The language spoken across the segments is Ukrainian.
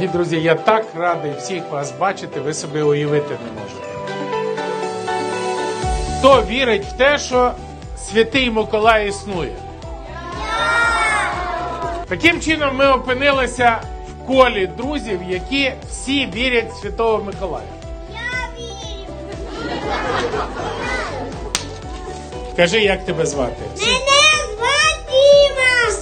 друзі, я так радий всіх вас бачити, ви собі уявити не можете. Хто вірить в те, що святий Миколай існує? Таким чином ми опинилися в колі друзів, які всі вірять в Святого Миколая. Кажи, як тебе звати? Мене.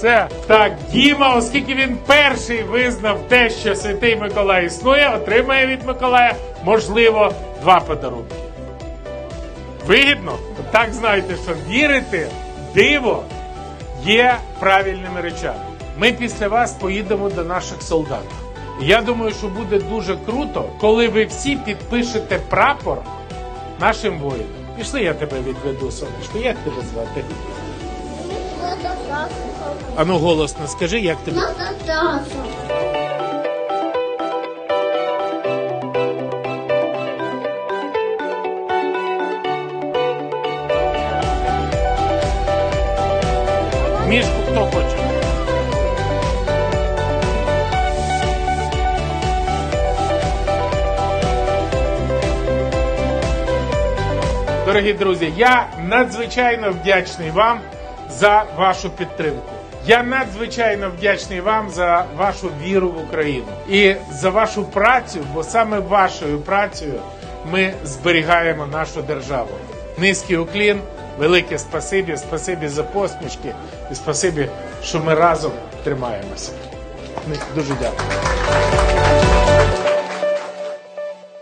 Все так, Діма, оскільки він перший визнав те, що святий Миколай існує, отримає від Миколая, можливо, два подарунки. Вигідно? Так знайте, що вірити диво є правильними речами. Ми після вас поїдемо до наших солдат. Я думаю, що буде дуже круто, коли ви всі підпишете прапор нашим воїнам. Пішли, я тебе відведу, сонечко. Як тебе звати? Ану голосно скажи, як тебе. Мішку хто хоче. Дорогі друзі, я надзвичайно вдячний вам за вашу підтримку. Я надзвичайно вдячний вам за вашу віру в Україну і за вашу працю, бо саме вашою працею ми зберігаємо нашу державу. Низький уклін, велике спасибі, спасибі за посмішки і спасибі, що ми разом тримаємося. Дуже дякую.